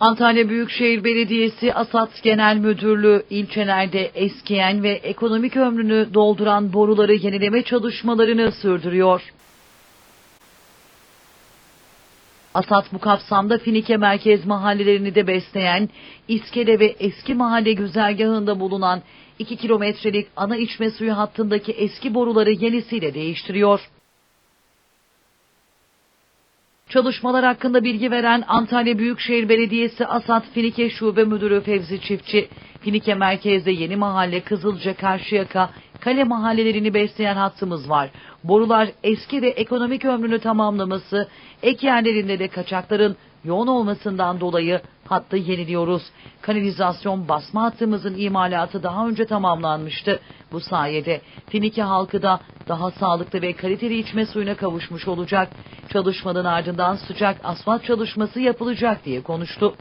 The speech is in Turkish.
Antalya Büyükşehir Belediyesi Asat Genel Müdürlüğü ilçelerde eskiyen ve ekonomik ömrünü dolduran boruları yenileme çalışmalarını sürdürüyor. Asat bu kapsamda Finike merkez mahallelerini de besleyen, İskele ve Eski Mahalle güzergahında bulunan 2 kilometrelik ana içme suyu hattındaki eski boruları yenisiyle değiştiriyor. Çalışmalar hakkında bilgi veren Antalya Büyükşehir Belediyesi Asat Finike Şube Müdürü Fevzi Çiftçi, Finike merkezde Yeni Mahalle, Kızılca, Karşıyaka, Kale mahallelerini besleyen hattımız var. Borular eski ve ekonomik ömrünü tamamlaması, ek yerlerinde de kaçakların yoğun olmasından dolayı hattı yeniliyoruz. Kanalizasyon basma hattımızın imalatı daha önce tamamlanmıştı. Bu sayede Finike halkı da daha sağlıklı ve kaliteli içme suyuna kavuşmuş olacak. Çalışmanın ardından sıcak asfalt çalışması yapılacak diye konuştu.